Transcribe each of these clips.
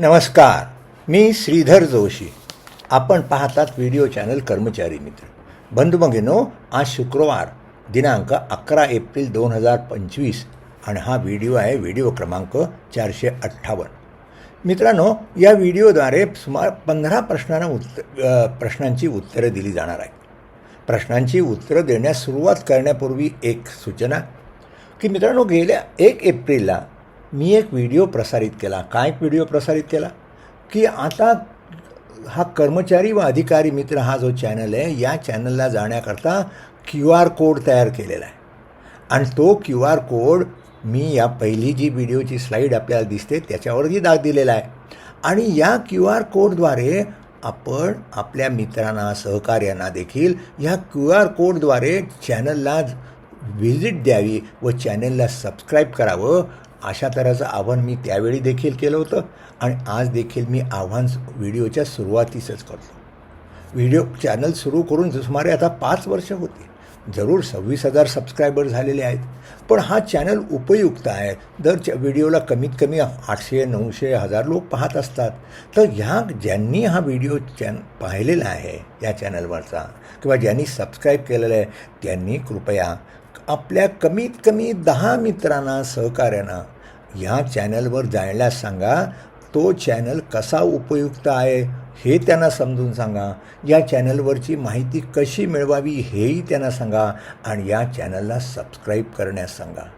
नमस्कार मी श्रीधर जोशी. आपण पाहतात व्हिडिओ चॅनल कर्मचारी मित्र. बंधुभगिनो आज शुक्रवार दिनांक अकरा एप्रिल दोन हजार पंचवीस आणि हा व्हिडिओ आहे व्हिडिओ क्रमांक चारशे अठ्ठावन्न. मित्रांनो या व्हिडिओद्वारे सुमार पंधरा प्रश्नांना उत्तर प्रश्नांची उत्तरं दिली जाणार आहेत. प्रश्नांची उत्तरं देण्यास सुरुवात करण्यापूर्वी एक सूचना की मित्रांनो गेल्या एक एप्रिलला मी एक व्हिडिओ प्रसारित केला. काय व्हिडिओ प्रसारित केला? की आता हा कर्मचारी व अधिकारी मित्र हा जो चॅनल आहे या चॅनलला जाण्याकरता क्यू आर कोड तयार केलेला आहे. आणि तो क्यू आर कोड मी या पहिली जी व्हिडिओची स्लाईड आपल्याला दिसते त्याच्यावरती दाग दिलेला आहे. आणि या क्यू आर कोडद्वारे आपण आपल्या मित्रांना सहकार्यांना देखील ह्या क्यू आर कोडद्वारे चॅनलला व्हिजिट द्यावी व चॅनलला सबस्क्राईब करावं अशा तऱ्हेचं आव्हान मी त्यावेळी देखील केलं होतं आणि आज देखील मी आव्हान व्हिडिओच्या सुरुवातीसच करतो. व्हिडिओ चॅनल सुरू करून सुमारे आता पाच वर्ष होती जरूर सव्वीस हजार सबस्क्रायबर झालेले आहेत. पण हा चॅनल उपयुक्त आहे. दर च व्हिडिओला कमीत कमी आठशे नऊशे हजार लोक पाहत असतात. तर ह्या ज्यांनी हा व्हिडिओ चॅन पाहिलेला आहे या चॅनलवरचा किंवा ज्यांनी सबस्क्राईब केलेला आहे त्यांनी कृपया आपल्या कमीत कमी दहा मित्रांना सहकाऱ्यांना ह्या चॅनलवर जायला सांगा. तो चॅनल कसा उपयुक्त आहे हे त्यांना समजून सांगा. या चॅनलवरची माहिती कशी मिळवावी हेही त्यांना सांगा आणि या चॅनलला सबस्क्राईब करण्यास सांगा.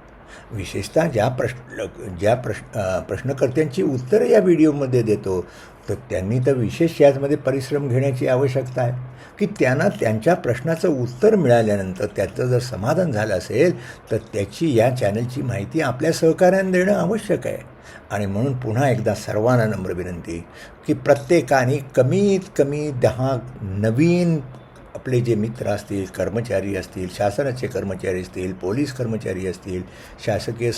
विशेषतः ज्या प्रश्न ज्या प्रश्न प्रश्नकर्त्यांची उत्तरं या व्हिडिओमध्ये देतो तर त्यांनी तर विशेष याचमध्ये परिश्रम घेण्याची आवश्यकता आहे. की त्यांना त्यांच्या प्रश्नाचं उत्तर मिळाल्यानंतर त्याचं जर समाधान झालं असेल तर त्याची या चॅनलची माहिती आपल्या सहकार्यानं देणं आवश्यक आहे. आणि म्हणून पुन्हा एकदा सर्वांना नम्र विनंती की प्रत्येकाने कमीत कमी दहा नवीन आपले जे मित्र असतील कर्मचारी असतील शासनाचे कर्मचारी असतील पोलीस कर्मचारी असतील शासकीय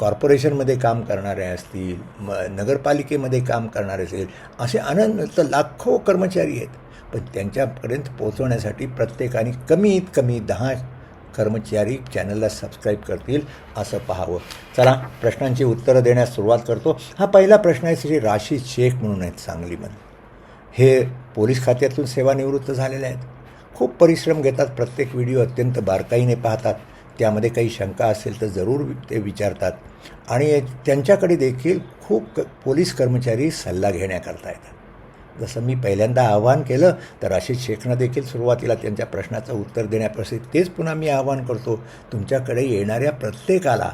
कॉर्पोरेशनमध्ये काम करणारे असतील म नगरपालिकेमध्ये काम करणारे असतील असे अनंत लाखो कर्मचारी आहेत. पण त्यांच्यापर्यंत पोहोचवण्यासाठी प्रत्येकाने कमीत कमी दहा कर्मचारी चॅनलला सबस्क्राईब करतील असं पाहावं. चला प्रश्नांची उत्तरं देण्यास सुरुवात करतो. हा पहिला प्रश्न आहे श्री राशी शेख म्हणून आहेत सांगलीमध्ये. हे पोलीस खात्यातून सेवानिवृत्त झालेले आहेत. खूप परिश्रम घेतात प्रत्येक व्हिडिओ अत्यंत बारकाईने पाहतात. त्यामध्ये काही शंका असेल तर जरूर ते विचारतात. आणि त्यांच्याकडे देखील खूप क पोलीस कर्मचारी सल्ला घेण्याकरता येतात. जसं मी पहिल्यांदा आवाहन केलं तर राशीद शेखनं देखील सुरुवातीला त्यांच्या प्रश्नाचं उत्तर देण्यापासून तेच पुन्हा मी आवाहन करतो. तुमच्याकडे येणाऱ्या प्रत्येकाला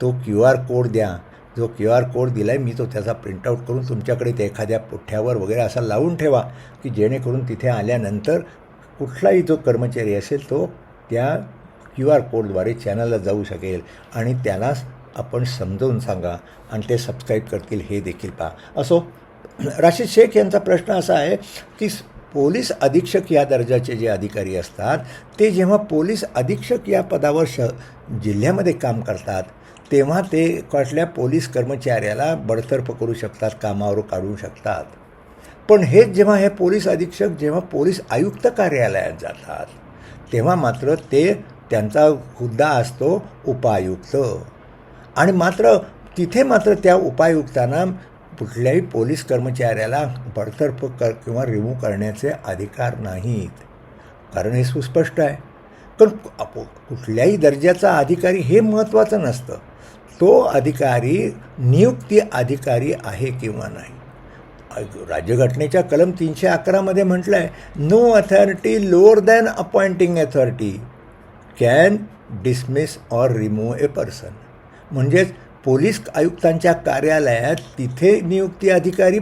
तो क्यू आर कोड द्या जो क्यू आर कोड दिला आहे मी तो त्याचा प्रिंटआउट करून तुमच्याकडे ते एखाद्या पुठ्ठ्यावर वगैरे असा लावून ठेवा की जेणेकरून तिथे आल्यानंतर कुठलाही जो कर्मचारी असेल तो त्या क्यू आर कोडद्वारे चॅनलला जाऊ शकेल. आणि त्याला आपण समजावून सांगा आणि ते सबस्क्राईब करतील हे देखील पहा. असो राशीद शेख यांचा प्रश्न असा आहे की पोलीस अधीक्षक या दर्जाचे जे अधिकारी असतात ते जेव्हा पोलीस अधीक्षक या पदावर श जिल्ह्यामध्ये काम करतात तेव्हा ते कुठल्या पोलीस कर्मचाऱ्याला बडतर्फ करू शकतात कामावर काढू शकतात. पण हेच जेव्हा हे पोलीस अधीक्षक जेव्हा पोलीस आयुक्त कार्यालयात जातात तेव्हा मात्र ते त्यांचा हुद्दा असतो उपायुक्त. आणि मात्र तिथे मात्र त्या उपायुक्तांना कुठल्याही पोलीस कर्मचाऱ्याला बडतर्फ कर किंवा रिमूव्ह करण्याचे अधिकार नाहीत. कारण हे सुस्पष्ट आहे. पण कुठल्याही दर्जाचा अधिकारी हे महत्त्वाचं नसतं. तो अधिकारी नियुक्ती अधिकारी आहे किंवा नाही? राज्यघटनेच्या कलम तीनशे अकरामध्ये म्हटलं आहे no authority lower than appointing authority can dismiss or remove a person म्हणजेच पोलीस आयुक्तांच्या कार्यालयात तिथे नियुक्ती अधिकारी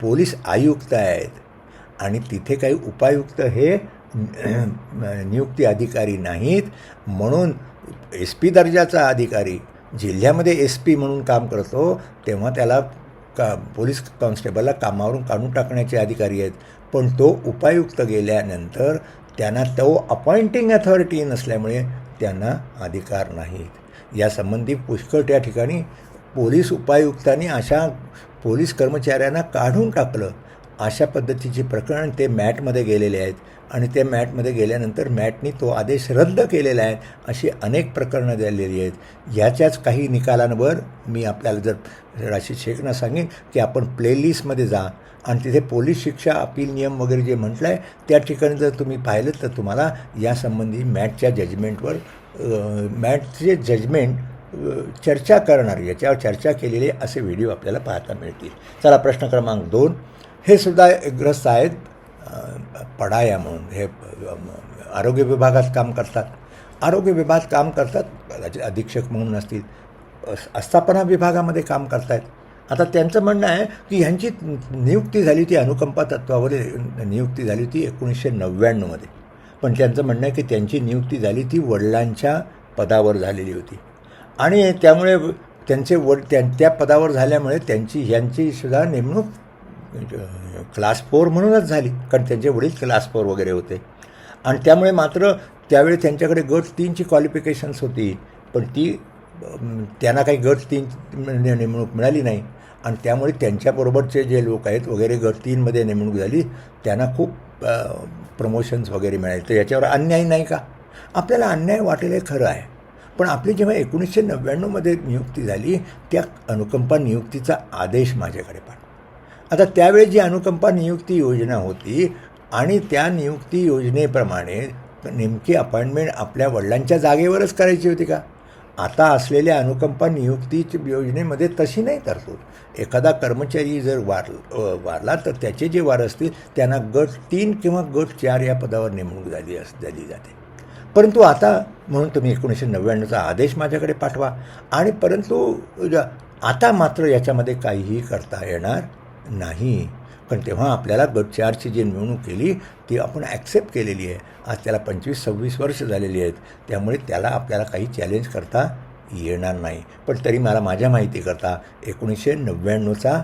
पोलीस आयुक्त आहेत. आणि तिथे काही उपायुक्त हे नियुक्ती अधिकारी नाहीत. म्हणून एस पी दर्जाचा अधिकारी जिल्ह्यामध्ये एस पी म्हणून काम करतो तेव्हा त्याला का पोलीस कॉन्स्टेबलला कामावरून काढून टाकण्याचे अधिकारी आहेत. पण तो उपायुक्त गेल्यानंतर त्यांना तो अपॉइंटिंग अथॉरिटी नसल्यामुळे त्यांना अधिकार नाहीत. यासंबंधी पुष्कळ त्या ठिकाणी पोलीस उपायुक्तांनी अशा पोलीस कर्मचाऱ्यांना काढून टाकलं. अशा पद्धतीची प्रकरण ते मॅटमध्ये गेलेले आहेत आणि ते मॅटमध्ये गेल्यानंतर मॅटनी तो आदेश रद्द केलेला आहे अशी अनेक प्रकरणं झालेली आहेत. ह्याच्याच काही निकालांवर मी आपल्याला जर राशी शेखना सांगेन की आपण प्लेलिस्टमध्ये जा आणि तिथे पोलीस शिक्षा अपील नियम वगैरे जे म्हटलं आहे त्या ठिकाणी जर तुम्ही पाहिलं तर तुम्हाला यासंबंधी मॅटच्या जजमेंटवर मॅटचे जजमेंट चर्चा करणार याच्यावर चर्चा केलेले असे व्हिडिओ आपल्याला पाहता मिळतील. चला प्रश्न क्रमांक दोन. हे सुद्धा ग्रस्त आहेत. पडाया म्हणून हे आरोग्य विभागात काम करतात. आरोग्य विभागात काम करतात कदाचित अधीक्षक म्हणून असतील आस्थापना विभागामध्ये काम करतायत. आता त्यांचं म्हणणं आहे की ह्यांची नियुक्ती झाली ती अनुकंपा तत्वावर नियुक्ती झाली ती एकोणीसशे नव्याण्णवमध्ये पण त्यांचं म्हणणं आहे की त्यांची नियुक्ती झाली ती वडिलांच्या पदावर झालेली होती. आणि त्यामुळे त्यांचे वड त्या त्या पदावर झाल्यामुळे त्यांची ह्यांची सुद्धा नेमणूक क्लास फोर म्हणूनच झाली कारण त्यांचे वडील क्लास फोर वगैरे होते. आणि त्यामुळे मात्र त्यावेळी त्यांच्याकडे गट तीनची क्वालिफिकेशन्स होती पण ती त्यांना काही गट तीन म्हणजे नेमणूक मिळाली नाही. आणि त्यामुळे त्यांच्याबरोबरचे जे लोक आहेत वगैरे गट तीनमध्ये नेमणूक झाली त्यांना खूप प्रमोशन्स वगैरे मिळाले. तर याच्यावर अन्याय नाही का? आपल्याला अन्याय वाटेल हे खरं आहे. पण आपली जेव्हा एकोणीसशे नव्याण्णवमध्ये नियुक्ती झाली त्या अनुकंपा नियुक्तीचा आदेश माझ्याकडे पाठवा. आता त्यावेळी जी अनुकंपा नियुक्ती योजना होती आणि त्या नियुक्ती योजनेप्रमाणे नेमकी अपॉइंटमेंट आपल्या वडिलांच्या जागेवरच करायची होती का? आता असलेल्या अनुकंपा नियुक्ती योजनेमध्ये तशी नाही तरतूद. एखादा कर्मचारी जर वार वारला तर त्याचे जे वार असतील त्यांना गट तीन किंवा गट चार या पदावर नेमणूक झाली अस झाली जाते. परंतु आता म्हणून तुम्ही एकोणीसशे नव्याण्णवचा आदेश माझ्याकडे पाठवा. आणि परंतु ज- आता मात्र याच्यामध्ये काहीही करता येणार नाही. पण तेव्हा आपल्याला गट चारची जी निवडणूक केली ती आपण ॲक्सेप्ट केलेली आहे. आज त्याला पंचवीस सव्वीस वर्ष झालेली आहेत. त्यामुळे त्याला आपल्याला काही चॅलेंज करता येणार नाही. पण तरी मला माझ्या माहितीकरता एकोणीसशे नव्याण्णवचा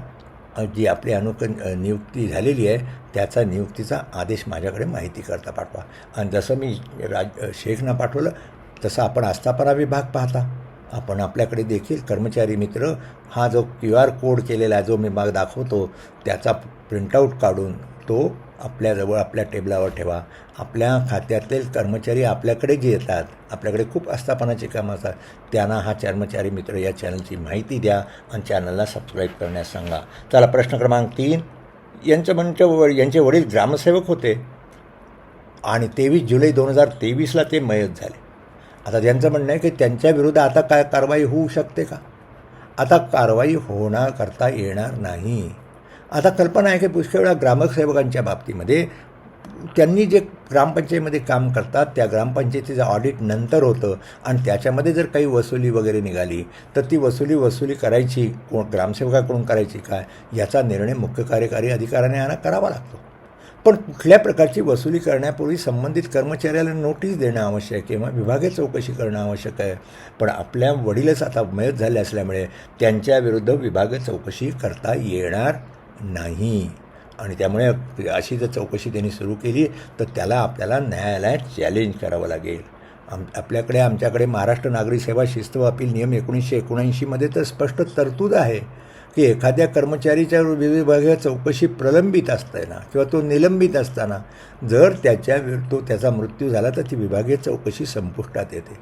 जी आपली अनुक नियुक्ती झालेली आहे त्याचा नियुक्तीचा आदेश माझ्याकडे माहितीकरता पाठवा. आणि जसं मी राज शेखना पाठवलं तसं आपण आस्थापना विभाग पाहता. आपण आपल्याकडे देखील कर्मचारी मित्र हा जो क्यू आर कोड केलेला आहे जो मी माग दाखवतो त्याचा प्रिंटआउट काढून तो आपल्याजवळ आपल्या टेबलावर ठेवा. आपल्या खात्यातले कर्मचारी आपल्याकडे जे येतात आपल्याकडे खूप आस्थापनाची कामं असतात त्यांना हा कर्मचारी मित्र या चॅनलची माहिती द्या आणि चॅनलला सबस्क्राईब करण्यास सांगा. चला प्रश्न क्रमांक तीन. यांचं म्हणजे व- यांचे वडील ग्रामसेवक होते आणि तेवीस जुलै दोन हजार तेवीसला ते मयत झाले. आता त्यांचं म्हणणं आहे की त्यांच्या विरुद्ध आता काय कारवाई होऊ शकते का? आता कारवाई होणार करता येणार नाही. आता कल्पना आहे की पुष्कळ वेळा ग्रामसेवकांच्या बाबतीमध्ये त्यांनी जे ग्रामपंचायतीमध्ये काम करतात त्या ग्रामपंचायतीचं ऑडिट नंतर होतं आणि त्याच्यामध्ये जर काही वसुली वगैरे निघाली तर ती वसुली वसुली करायची कोण ग्रामसेवकाकडून करायची काय याचा निर्णय मुख्य कार्यकारी अधिकाऱ्याने यांना करावा लागतो. पण कुठल्या प्रकारची वसुली करण्यापूर्वी संबंधित कर्मचाऱ्याला नोटीस देणं आवश्यक आहे किंवा विभागीय चौकशी करणं आवश्यक आहे. पण आपल्या वडीलच आता मयत झाले असल्यामुळे त्यांच्या विरुद्ध विभागीय चौकशी करता येणार नाही. आणि त्यामुळे अशी जर चौकशी त्यांनी सुरू केली तर त्याला आपल्याला न्यायालयात चॅलेंज करावं लागेल. आम आपल्याकडे आमच्याकडे महाराष्ट्र नागरी सेवा शिस्त अपील नियम एकोणीसशे एकोणऐंशीमध्ये तर स्पष्ट तरतूद आहे. की एखाद्या कर्मचारीच्या विभागीय चौकशी प्रलंबित असताना किंवा तो निलंबित असताना जर त्याच्या तो त्याचा मृत्यू झाला तर ती विभागीय चौकशी संपुष्टात येते.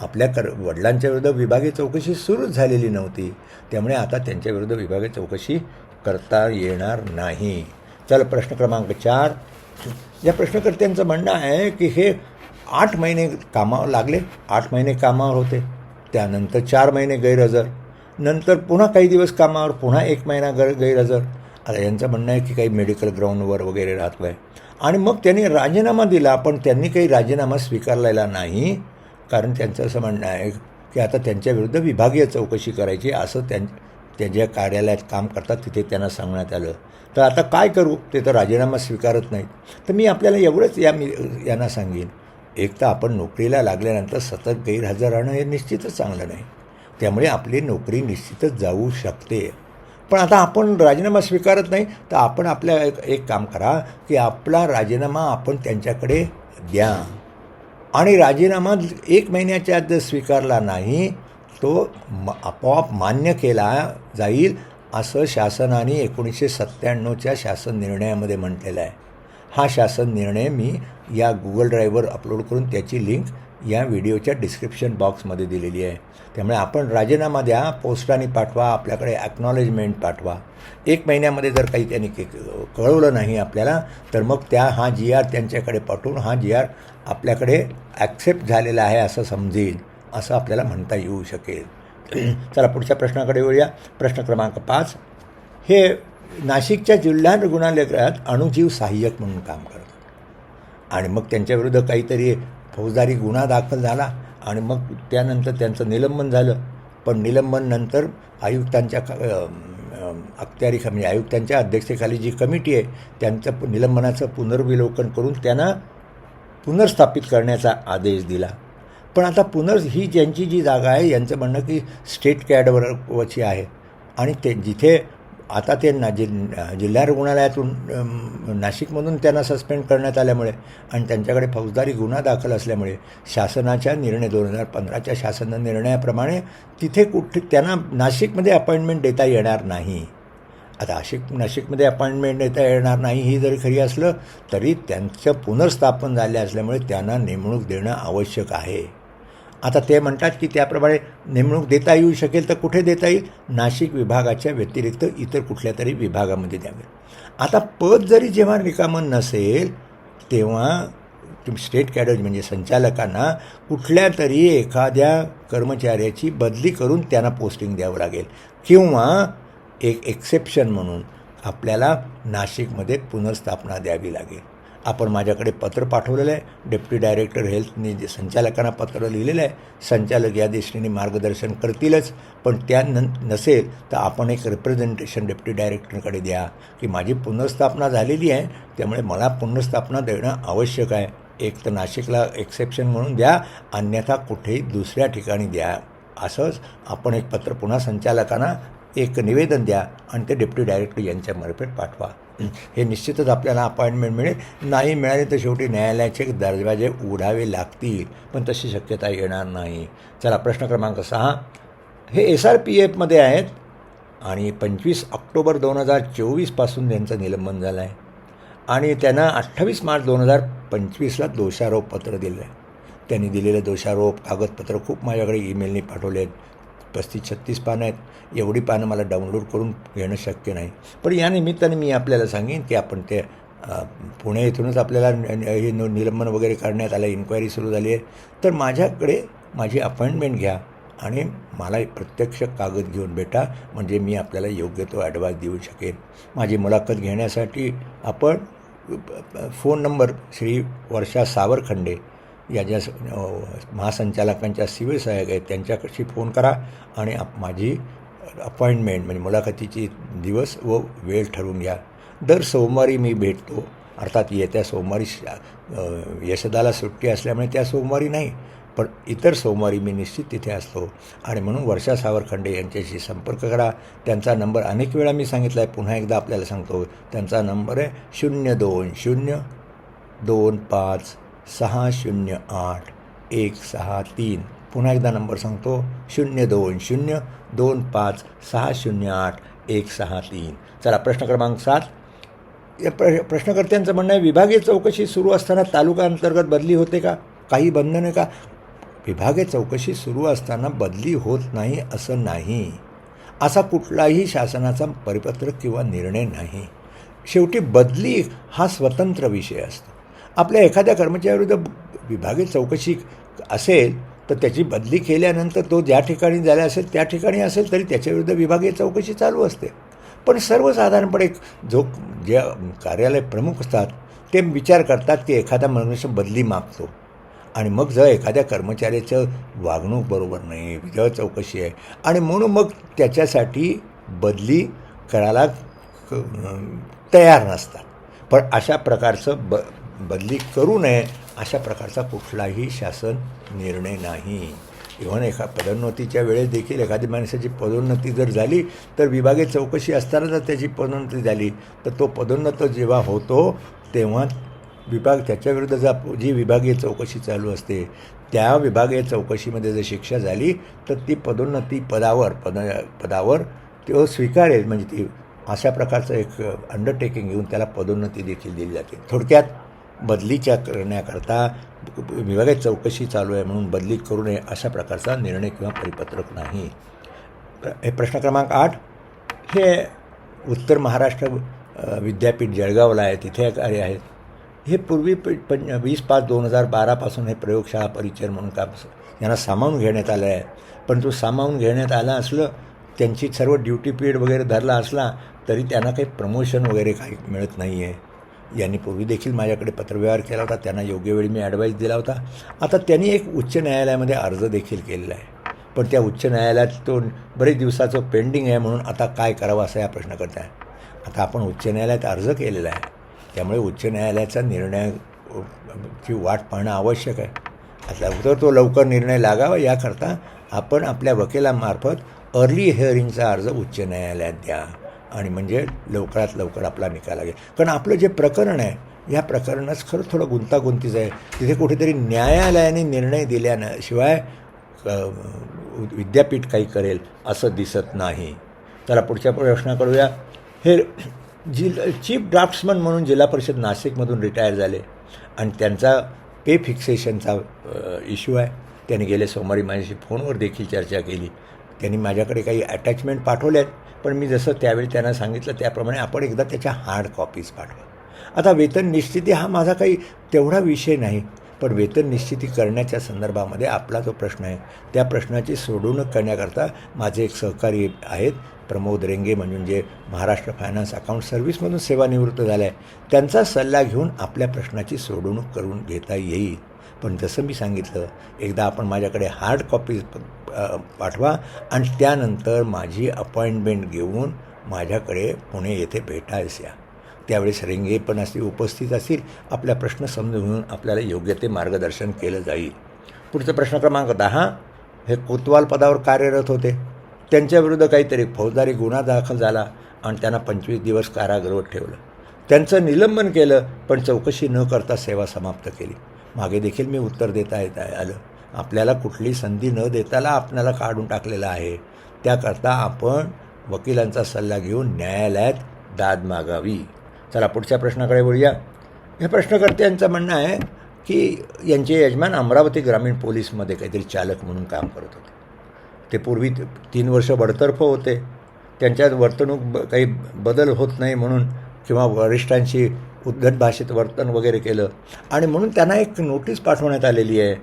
आपल्या कर वडिलांच्या विरुद्ध विभागीय चौकशी सुरूच झालेली नव्हती. त्यामुळे आता त्यांच्या विरुद्ध विभागीय चौकशी करता येणार नाही. चल प्रश्न क्रमांक चार. या प्रश्नकर्त्यांचं म्हणणं आहे की हे आठ महिने कामावर लागले. आठ महिने कामावर होते. त्यानंतर चार महिने गैरहजर. नंतर पुन्हा काही दिवस कामावर पुन्हा एक महिना गर गैरहजर. आता यांचं म्हणणं आहे की काही मेडिकल ग्राउंडवर वगैरे राहतो आहे आणि मग त्यांनी राजीनामा दिला पण त्यांनी काही राजीनामा स्वीकारलेला नाही. कारण त्यांचं असं म्हणणं आहे की आता त्यांच्याविरुद्ध विभागीय चौकशी करायची असं त्यां त्या ज्या कार्यालयात काम करतात तिथे त्यांना सांगण्यात आलं. तर आता काय करू? ते तर राजीनामा स्वीकारत नाहीत. तर मी आपल्याला एवढंच या मी यांना सांगेन. एक तर आपण नोकरीला लागल्यानंतर सतत गैरहजर राहणं हे निश्चितच चांगलं नाही. त्यामुळे आपली नोकरी निश्चितच जाऊ शकते. पण आता आपण राजीनामा स्वीकारत नाही तर आपण आपल्या एक एक काम करा की आपला राजीनामा आपण त्यांच्याकडे द्या. आणि राजीनामा एक महिन्याच्या आत जर स्वीकारला नाही तो म आपोआप मान्य केला जाईल असं शासनाने एकोणीसशे सत्त्याण्णवच्या शासन निर्णयामध्ये म्हटलेलं आहे. हा शासन निर्णय मी या गुगल ड्राईव्हवर अपलोड करून त्याची लिंक या व्हिडिओच्या डिस्क्रिप्शन बॉक्समध्ये दिलेली आहे. त्यामुळे आपण राजीनामा द्या पोस्टाने पाठवा आपल्याकडे ॲक्नॉलेजमेंट पाठवा. एक महिन्यामध्ये जर काही त्यांनी के- कळवलं नाही आपल्याला तर मग त्या हा जी आर त्यांच्याकडे पाठवून हा जी आर आपल्याकडे ॲक्सेप्ट झालेला आहे असं समजेल असं आपल्याला म्हणता येऊ शकेल. चला पुढच्या प्रश्नाकडे वळूया. प्रश्न क्रमांक पाच. हे नाशिकच्या जिल्हा रुग्णालयात अणुजीव सहाय्यक म्हणून काम करतात. आणि मग त्यांच्याविरुद्ध काहीतरी फौजदारी गुन्हा दाखल झाला आणि मग त्यानंतर त्यांचं निलंबन झालं. पण निलंबननंतर आयुक्तांच्या क- अखत्यारी म्हणजे आयुक्तांच्या अध्यक्षतेखाली जी कमिटी आहे त्यांचं निलंबनाचं पुनर्विलोकन करून त्यांना पुनर्स्थापित करण्याचा आदेश दिला. पण आता पुनर् ही ज्यांची जी जागा आहे यांचं म्हणणं की स्टेट कॅडवरची आहे. आणि ते जिथे आता ते ना जि जिल्हा रुग्णालयातून नाशिकमधून त्यांना सस्पेंड करण्यात आल्यामुळे आणि त्यांच्याकडे फौजदारी गुन्हा दाखल असल्यामुळे शासनाच्या निर्णय दोन हजार पंधराच्या शासन निर्णयाप्रमाणे तिथे कुठे त्यांना नाशिकमध्ये अपॉइंटमेंट देता येणार नाही. आता नाशिक नाशिकमध्ये अपॉइंटमेंट देता येणार नाही ही जरी खरी असलं तरी त्यांचं पुनर्स्थापन झाले असल्यामुळे त्यांना नेमणूक देणं आवश्यक आहे. आता ते म्हणतात की त्याप्रमाणे नेमणूक देता येऊ शकेल तर कुठे देता येईल? नाशिक विभागाच्या व्यतिरिक्त इतर कुठल्या तरी विभागामध्ये द्यावे. आता पद जरी जेव्हा रिकामं नसेल तेव्हा तुम्ही स्टेट कॅडर म्हणजे संचालकांना कुठल्या तरी एखाद्या कर्मचाऱ्याची बदली करून त्यांना पोस्टिंग द्यावं लागेल. किंवा एक एक्सेप्शन म्हणून आपल्याला नाशिकमध्ये पुनर्स्थापना द्यावी लागेल. आपण माझ्याकडे पत्र पाठवलेलं आहे. डेप्टी डायरेक्टर हेल्थने जे संचालकांना पत्र लिहिलेलं आहे संचालक या दृष्टीने मार्गदर्शन करतीलच पण त्या न नसेल तर आपण एक रिप्रेझेंटेशन डेप्टी डायरेक्टरकडे द्या. की माझी पुनर्स्थापना झालेली आहे त्यामुळे मला पुनर्स्थापना देणं आवश्यक आहे. एक तर नाशिकला एक्सेप्शन म्हणून द्या अन्यथा कुठेही दुसऱ्या ठिकाणी द्या. असंच आपण एक पत्र पुन्हा संचालकांना एक निवेदन द्या आणि ते डेप्टी डायरेक्टर यांच्यामार्फत पाठवा. हे निश्चितच आपल्याला अपॉइंटमेंट मिळेल. नाही मिळाले तर शेवटी न्यायालयाचे दरवाजे उघडावे लागतील. पण तशी शक्यता येणार नाही. चला प्रश्न क्रमांक सहा. हे एस आर पी एफमध्ये आहेत आणि पंचवीस ऑक्टोबर दोन हजार चोवीसपासून त्यांचं निलंबन झालं आहे आणि त्यांना अठ्ठावीस मार्च दोन हजार पंचवीसला दोषारोप पत्र दिलं आहे त्यांनी दिलेलं दोषारोप कागदपत्र खूप माझ्याकडे ईमेलने पाठवले आहेत पस्तीस छत्तीस पानं आहेत. एवढी पानं मला डाउनलोड करून घेणं शक्य नाही. पण या निमित्ताने मी आपल्याला सांगेन की आपण ते पुणे येथूनच आपल्याला न- हे निलंबन वगैरे करण्यात आलं इन्क्वायरी सुरू झाली आहे. तर माझ्याकडे माझी अपॉइंटमेंट घ्या आणि मला प्रत्यक्ष कागद घेऊन भेटा म्हणजे मी आपल्याला योग्य तो ॲडवाईस देऊ शकेन. माझी मुलाखत घेण्यासाठी आपण फोन नंबर श्री वर्षा सावरखंडे या ज्या महासंचालकांच्या सिव्हिल सहाय्यक आहेत त्यांच्याकडशी फोन करा आणि आप माझी अपॉइंटमेंट म्हणजे मुलाखतीची दिवस व वेळ ठरवून घ्या. दर सोमवारी मी भेटतो. अर्थात येत्या सोमवारी श- यशदाला सुट्टी असल्यामुळे त्या सोमवारी नाही पण इतर सोमवारी मी निश्चित तिथे असतो. आणि म्हणून वर्षा सावरखंडे यांच्याशी संपर्क करा. त्यांचा नंबर अनेक वेळा मी सांगितला आहे पुन्हा एकदा आपल्याला सांगतो. त्यांचा नंबर आहे शून्य दोन शून्य दोन पाच सहा शून्य आठ एक सहा तीन. पुन्हा एकदा नंबर सांगतो. शून्य दोन शून्य दोन पाच सहा शून्य आठ एक सहा तीन. चला प्रश्न क्रमांक सात. या प्र प्रश्नकर्त्यांचं म्हणणं आहे विभागीय चौकशी सुरू असताना तालुका अंतर्गत बदली होते का? काही बंधन का? विभागीय चौकशी सुरू असताना बदली होत नाही असं नाही. असा कुठलाही शासनाचा परिपत्रक किंवा निर्णय नाही. शेवटी बदली हा स्वतंत्र विषय असतो. आपल्या एखाद्या कर्मचाऱ्याविरुद्ध विभागीय चौकशी असेल तर त्याची बदली केल्यानंतर तो ज्या ठिकाणी झाला असेल त्या ठिकाणी असेल तरी त्याच्याविरुद्ध विभागीय चौकशी चालू असते. पण सर्वसाधारणपणे जो जे कार्यालय प्रमुख असतात ते विचार करतात की एखादा मनुष्य बदली मागतो. आणि मग जर एखाद्या कर्मचाऱ्याचं वागणूक बरोबर नाही जर चौकशी आहे आणि म्हणून मग त्याच्यासाठी बदली करायला क- तयार नसतात. पण अशा प्रकारचं ब बदली करू नये अशा प्रकारचा कुठलाही शासन निर्णय नाही. इव्हन एका पदोन्नतीच्या वेळेस देखील एखादी माणसाची पदोन्नती जर झाली तर विभागीय चौकशी असताना जर त्याची पदोन्नती झाली तर तो पदोन्नत जेव्हा होतो तेव्हा विभाग त्याच्याविरुद्ध जा जी विभागीय चौकशी चालू असते त्या विभागीय चौकशीमध्ये जर शिक्षा झाली तर ती पदोन्नती पदावर पद पदावर तो स्वीकारेल. म्हणजे ती अशा प्रकारचं एक अंडरटेकिंग घेऊन त्याला पदोन्नती देखील दिली जाते. थोडक्यात बदलीच्या करण्याकरता विभागात चौकशी चालू आहे म्हणून बदली करू नये अशा प्रकारचा निर्णय किंवा परिपत्रक नाही. हे प्रश्न क्रमांक आठ. हे उत्तर महाराष्ट्र विद्यापीठ जळगावला आहे. तिथे कार्य आहेत हे पूर्वी प वीस पाच दोन हजार बारापासून हे प्रयोगशाळा परिचय म्हणून काम यांना सामावून घेण्यात आलं आहे परंतु सामावून घेण्यात आलं असलं त्यांची सर्व ड्युटी पिरियड वगैरे धरला असला तरी त्यांना काही प्रमोशन वगैरे काही मिळत नाही आहे यांनी पूर्वी देखील माझ्याकडे पत्रव्यवहार केला होता. त्यांना योग्य वेळी मी ॲडवाईस दिला होता. आता त्यांनी एक उच्च न्यायालयामध्ये अर्ज देखील केलेला आहे. पण त्या उच्च न्यायालयात तो बरेच दिवसाचं पेंडिंग आहे म्हणून आता काय करावं असा या प्रश्न करत आहे आता आपण उच्च न्यायालयात अर्ज केलेला आहे. त्यामुळे उच्च न्यायालयाचा निर्णय ची वाट पाहणं आवश्यक आहे. आता तो लवकर निर्णय लागावा याकरता आपण आपल्या वकिलामार्फत अर्ली हिअरिंगचा अर्ज उच्च न्यायालयात द्या. आणि म्हणजे लवकरात लवकर आपला निकाल लागेल. कारण आपलं जे प्रकरण आहे या प्रकरणाच खरं थोडं गुंतागुंतीचं आहे. तिथे कुठेतरी न्यायालयाने निर्णय दिल्यानं शिवाय विद्यापीठ काही करेल असं दिसत नाही. चला पुढच्या प्रश्नाकडूया हे जिल चीफ ड्राफ्ट्समन म्हणून जिल्हा परिषद नाशिकमधून रिटायर झाले आणि त्यांचा पे फिक्सेशनचा इश्यू आहे. त्यांनी गेले सोमवारी माझ्याशी फोनवर देखील चर्चा केली. त्यांनी माझ्याकडे काही अटॅचमेंट पाठवले आहेत पण मी जसं त्यावेळी त्यांना सांगितलं त्याप्रमाणे आपण एकदा त्याच्या हार्ड कॉपीज पाठवा. आता वेतन निश्चिती हा माझा काही तेवढा विषय नाही पण वेतन निश्चिती करण्याच्या संदर्भामध्ये आपला जो प्रश्न आहे त्या प्रश्नाची सोडवणूक करण्याकरता माझे एक सहकारी आहेत प्रमोद रेंगे म्हणून जे महाराष्ट्र फायनान्स अकाउंट सर्व्हिसमधून सेवानिवृत्त झाले आहे त्यांचा सल्ला घेऊन आपल्या प्रश्नाची सोडवणूक करून घेता येईल. पण जसं मी सांगितलं एकदा आपण माझ्याकडे हार्ड कॉपी पाठवा आणि त्यानंतर माझी अपॉइंटमेंट घेऊन माझ्याकडे पुणे येथे भेटायस या. त्यावेळेस रेंगे पण असतील उपस्थित असतील आपल्या प्रश्न समजून घेऊन आपल्याला योग्य ते मार्गदर्शन केलं जाईल. पुढचा प्रश्न क्रमांक दहा हे कोतवाल पदावर कार्यरत होते. त्यांच्याविरुद्ध काहीतरी फौजदारी गुन्हा दाखल झाला आणि त्यांना पंचवीस दिवस कारागृहात ठेवलं. त्यांचं निलंबन केलं पण चौकशी न करता सेवा समाप्त केली. मागे देखील मी उत्तर देता येत आहे आलं. आपल्याला कुठली संधी न देताला आपल्याला काढून टाकलेलं आहे. त्याकरता आपण वकिलांचा सल्ला घेऊन न्यायालयात दाद मागावी. चला पुढच्या प्रश्नाकडे बोलूया या प्रश्नकर्त्यांचं म्हणणं आहे की यांचे यजमान अमरावती ग्रामीण पोलीसमध्ये काहीतरी चालक म्हणून काम करत होते. ते पूर्वी तीन वर्ष बडतर्फ होते. त्यांच्यात वर्तणूक ब काही बदल होत नाही म्हणून किंवा वरिष्ठांशी उद्गत भाषेत वर्तन वगैरे केलं. आणि म्हणून त्यांना एक नोटीस पाठवण्यात आलेली आहे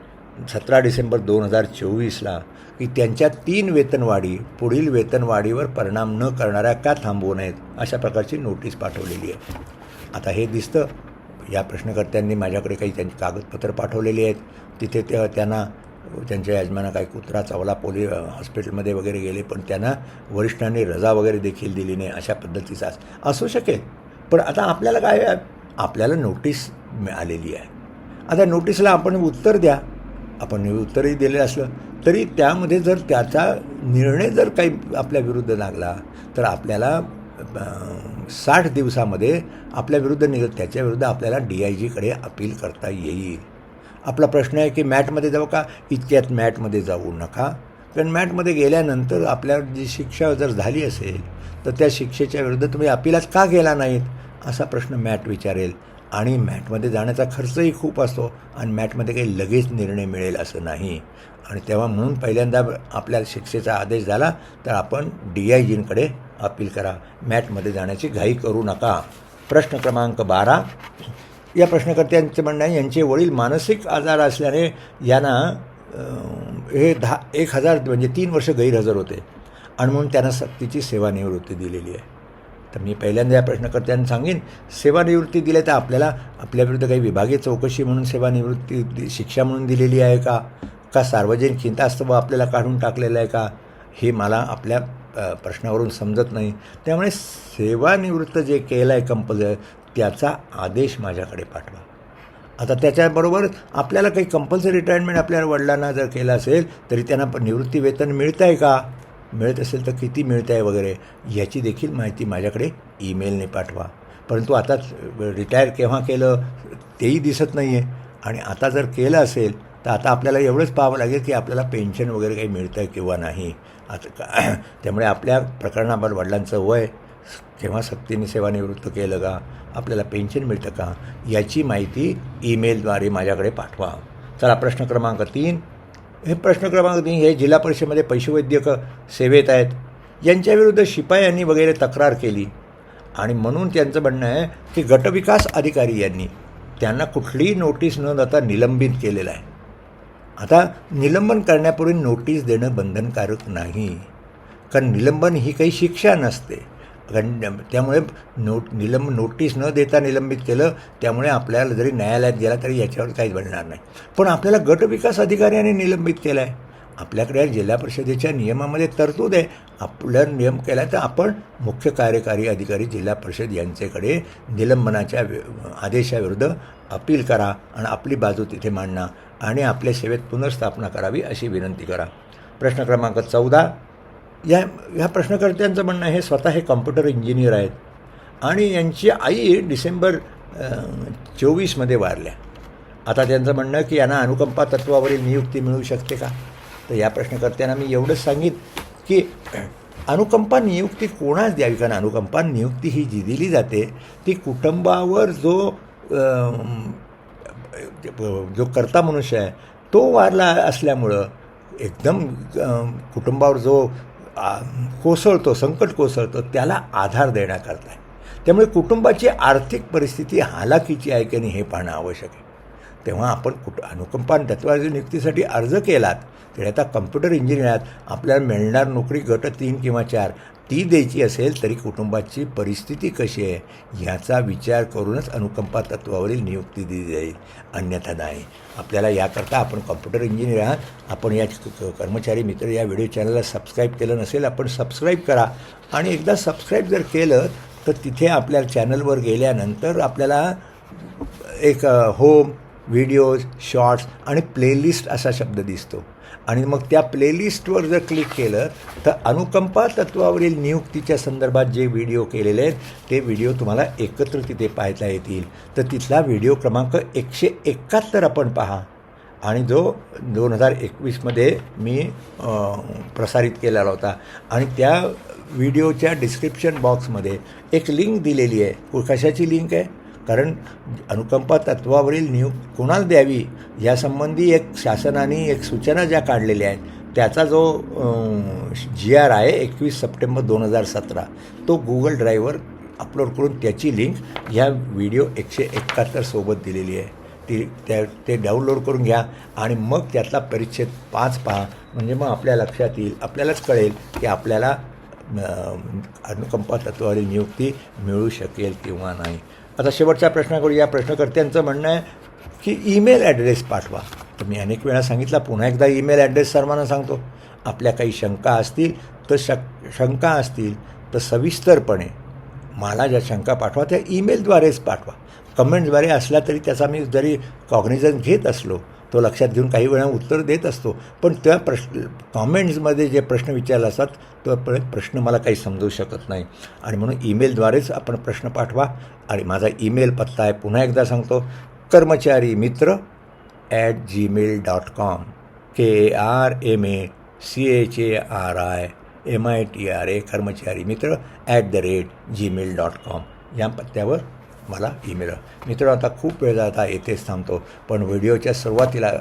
सतरा डिसेंबर दोन हजार चोवीसला की त्यांच्या तीन वेतनवाढी पुढील वेतनवाढीवर परिणाम न करणाऱ्या का थांबवू नयेत अशा प्रकारची नोटीस पाठवलेली आहे. आता हे दिसतं या प्रश्नकर्त्यांनी माझ्याकडे काही त्यांची कागदपत्र पाठवलेली आहेत. तिथे त्या त्यांना त्यांच्या यजमाना काही कुत्रा चावला पोलीस हॉस्पिटलमध्ये वगैरे गेले पण त्यांना वरिष्ठांनी रजा वगैरे देखील दिली नाही अशा पद्धतीचा असू शकेल पण आता आपल्याला काय आपल्याला नोटीस मिळालेली आहे. आता नोटीसला आपण उत्तर द्या. आपण उत्तरही दिलेलं असलं तरी त्यामध्ये जर त्याचा निर्णय जर काही आपल्या विरुद्ध लागला तर आपल्याला साठ दिवसामध्ये आपल्या विरुद्ध निघत त्याच्या विरुद्ध आपल्याला डी आय जीकडे अपील करता येईल. आपला प्रश्न आहे की मॅटमध्ये जाऊ का? इतक्यात मॅटमध्ये जाऊ नका. कारण मॅटमध्ये गेल्यानंतर आपल्या जी शिक्षा जर झाली असेल तर त्या शिक्षेच्या विरुद्ध तुम्ही अपिलात का गेला नाहीत? असा प्रश्न मॅट विचारेल. आणि मॅटमध्ये जाण्याचा खर्चही खूप असतो आणि मॅटमध्ये काही लगेच निर्णय मिळेल असं नाही. आणि तेव्हा म्हणून पहिल्यांदा आपल्या शिक्षेचा आदेश झाला तर आपण डी आय जींकडे अपील करा. मॅटमध्ये जाण्याची घाई करू नका. प्रश्न क्रमांक बारा. या प्रश्नकर्त्यांचं म्हणणं आहे यांचे वडील मानसिक आजार असल्याने यांना हे दहा एक हजार म्हणजे तीन वर्ष गैरहजर होते. आणि म्हणून त्यांना सक्तीची सेवानिवृत्ती दिलेली आहे. तर मी पहिल्यांदा या प्रश्नकर्त्यांना सांगेन सेवानिवृत्ती दिली तर आपल्याला आपल्याविरुद्ध काही विभागीय चौकशी म्हणून सेवानिवृत्ती शिक्षा म्हणून दिलेली आहे का? का सार्वजनिक चिंतास्तव आपल्याला काढून टाकलेलं आहे का? हे मला आपल्या प्रश्नावरून समजत नाही. त्यामुळे सेवानिवृत्त जे केलं आहे कंपल्सरी त्याचा आदेश माझ्याकडे पाठवा. आता त्याच्याबरोबर आपल्याला काही कंपल्सरी रिटायरमेंट आपल्या वडिलांना जर केलं असेल तरी त्यांना निवृत्ती वेतन मिळतं आहे का? मिळत असेल तर किती मिळतं आहे वगैरे याची देखील माहिती माझ्याकडे ईमेलने पाठवा. परंतु आता रिटायर केव्हा केलं तेही दिसत नाही आहे आणि आता जर केलं असेल तर आता आपल्याला एवढंच पाहावं लागेल की आपल्याला पेन्शन वगैरे काही मिळतं आहे किंवा नाही. आता का त्यामुळे आपल्या प्रकरणावर वडिलांचं वय केव्हा सक्तीने सेवानिवृत्त केलं का आपल्याला पेन्शन मिळतं का याची माहिती ईमेलद्वारे माझ्याकडे पाठवा. चला प्रश्न क्रमांक तीन. हे प्रश्न क्रमांक तीन हे जिल्हा परिषदेमध्ये पशुवैद्यक सेवेत आहेत. यांच्याविरुद्ध शिपायांनी वगैरे तक्रार केली. आणि म्हणून त्यांचं म्हणणं आहे की गटविकास अधिकारी यांनी त्यांना कुठलीही नोटीस न देता निलंबित केलेलं आहे. आता निलंबन करण्यापूर्वी नोटीस देणं बंधनकारक नाही. कारण निलंबन ही काही शिक्षा नसते. कारण त्यामुळे नोट निलंब नोटीस न देता निलंबित केलं त्यामुळे आपल्याला जरी न्यायालयात गेला तरी याच्यावर काहीच बनणार नाही. पण आपल्याला गटविकास अधिकाऱ्याने निलंबित केलं आहे आपल्याकडे जिल्हा परिषदेच्या नियमामध्ये तरतूद आहे. आपला नियम केला तर आपण मुख्य कार्यकारी अधिकारी जिल्हा परिषद यांच्याकडे निलंबनाच्या आदेशाविरुद्ध अपील करा आणि आपली बाजू तिथे मांडणं आणि आपल्या सेवेत पुनर्स्थापना करावी अशी विनंती करा. प्रश्न क्रमांक चौदा या ह्या प्रश्नकर्त्यांचं म्हणणं हे स्वतः हे कॉम्प्युटर इंजिनियर आहेत. आणि यांची आई डिसेंबर चोवीसमध्ये वारल्या. आता त्यांचं म्हणणं की यांना अनुकंपा तत्वावरील नियुक्ती मिळू शकते का? तर या प्रश्नकर्त्यांना मी एवढंच सांगित की अनुकंपा नियुक्ती कोणाच द्यावी? कारण अनुकंपा नियुक्ती ही जी दिली जाते ती कुटुंबावर जो जो कर्ता मनुष्य आहे तो वारला असल्यामुळं एकदम कुटुंबावर जो कोसळतो संकट कोसळतो त्याला आधार देण्याकरता आहे. त्यामुळे कुटुंबाची आर्थिक परिस्थिती हालाकीची आहे की नाही हे पाहणं आवश्यक आहे. तेव्हा आपण कुट अनुकंपा आणि तत्वाच्या नियुक्तीसाठी अर्ज केलात तरी आता कम्प्युटर इंजिनियरात आपल्याला मिळणार नोकरी गट तीन किंवा चार ती द्यायची असेल तरी कुटुंबाची परिस्थिती कशी आहे ह्याचा विचार करूनच अनुकंपा तत्वावरील नियुक्ती दिली जाईल. अन्यथा नाही. आपल्याला याकरता आपण कॉम्प्युटर इंजिनियर आहात. आपण या क- कर्मचारी मित्र या व्हिडिओ चॅनलला सबस्क्राईब केलं नसेल आपण सबस्क्राईब करा. आणि एकदा सबस्क्राईब जर केलं तर तिथे आपल्या चॅनलवर गेल्यानंतर आपल्याला एक होम व्हिडिओज शॉर्ट्स आणि प्लेलिस्ट असा शब्द दिसतो. आणि मग त्या प्लेलिस्टवर जर क्लिक केलं तर अनुकंपा तत्वावरील नियुक्तीच्या संदर्भात जे व्हिडिओ केलेले आहेत ते व्हिडिओ तुम्हाला एकत्र तिथे पाहता येतील. तर तिथला व्हिडिओ क्रमांक एकशे एकाहत्तर आपण पहा. आणि जो दोन हजार एकवीसमध्ये मी प्रसारित केलेला होता. आणि त्या व्हिडिओच्या डिस्क्रिप्शन बॉक्समध्ये एक लिंक दिलेली आहे. कु- कशाची लिंक आहे? कारण अनुकंपा तत्वावरील नियुक्त कोणाला द्यावी यासंबंधी एक शासनाने एक सूचना ज्या काढलेल्या आहेत त्याचा जो जी आर आहे एकवीस सप्टेंबर दोन हजार सतरा तो गुगल ड्राईव्हवर अपलोड करून त्याची लिंक ह्या व्हिडिओ एकशे एकाहत्तर सोबत दिलेली आहे. ती त्या ते डाउनलोड करून घ्या आणि मग त्यातला परिच्छेद पाच पहा. म्हणजे मग आपल्या लक्षात येईल आपल्यालाच कळेल की आपल्याला अनुकंपा तत्वावरील नियुक्ती मिळू शकेल किंवा नाही. आता शेवटचा प्रश्न करू या प्रश्नकर्त्यांचं म्हणणं आहे की ईमेल ॲड्रेस पाठवा. तर मी अनेक वेळा सांगितला पुन्हा एकदा ईमेल ॲड्रेस सर्वांना सांगतो. आपल्या काही शंका असतील तर शक शंका असतील तर सविस्तरपणे मला ज्या शंका पाठवा त्या ईमेलद्वारेच पाठवा. कमेंटद्वारे असला तरी त्याचा मी जरी कॉग्निझन घेत असलो तो लक्षात घेऊन काही वेळा उत्तर देत असतो. पण त्या प्रश्न कॉमेंट्समध्ये जे प्रश्न विचारले असतात तो प्रश्न मला काही समजू शकत नाही. आणि म्हणून ईमेलद्वारेच आपण प्रश्न पाठवा. आणि माझा ईमेल पत्ता आहे पुन्हा एकदा सांगतो. कर्मचारी मित्र at Gmail dot com K R M A C H A R I M I T R A कर्मचारी मित्र at the rate Gmail dot com या पत्त्यावर मला ईमेल मित्र आता खूप वेळ आता येथेच थांबतो पण व्हिडिओच्या सुरुवातीला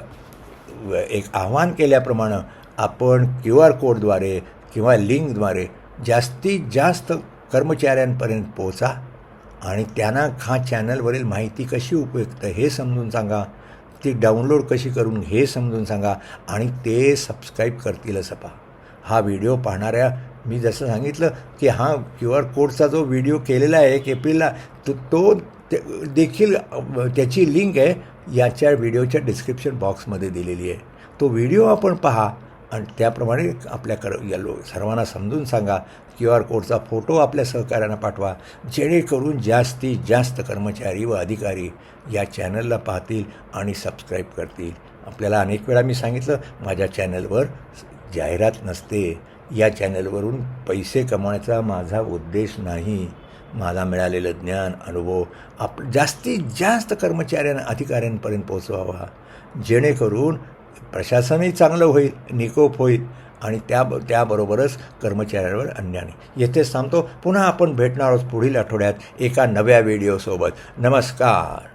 एक आव्हान केल्याप्रमाणे आपण क्यू आर कोडद्वारे किंवा लिंकद्वारे जास्तीत जास्त कर्मचाऱ्यांपर्यंत पोहोचा आणि त्यांना हा चॅनलवरील माहिती कशी उपयुक्त हे समजून सांगा ती डाउनलोड कशी करून हे समजून सांगा आणि ते सबस्क्राईब करतील असं पहा हा व्हिडिओ पाहणाऱ्या मी जसं सांगितलं की हा क्यू आर कोडचा जो व्हिडिओ केलेला आहे एक एप्रिलला तो तो देखील त्याची लिंक आहे याच्या व्हिडिओच्या डिस्क्रिप्शन बॉक्समध्ये दिलेली आहे. तो व्हिडिओ आपण पहा आणि त्याप्रमाणे आपल्या कर या लो सर्वांना समजून सांगा क्यू आर कोडचा फोटो आपल्या सहकाऱ्यांना पाठवा जेणेकरून जास्तीत जास्त कर्मचारी व अधिकारी या चॅनलला पाहतील आणि सबस्क्राईब करतील. आपल्याला अनेक वेळा मी सांगितलं माझ्या चॅनलवर जाहिरात नसते. या चॅनलवरून पैसे कमवायचा माझा उद्देश नाही. मला मिळालेलं ज्ञान अनुभव आप जास्तीत जास्त कर्मचाऱ्यांना अधिकाऱ्यांपर्यंत पोचवावा जेणेकरून प्रशासनही चांगलं होईल निकोप होईल आणि त्या त्याबरोबरच कर्मचाऱ्यांवर अन्याय येथेच थांबतो. पुन्हा आपण भेटणार आहोत पुढील आठवड्यात एका नव्या व्हिडिओसोबत. नमस्कार.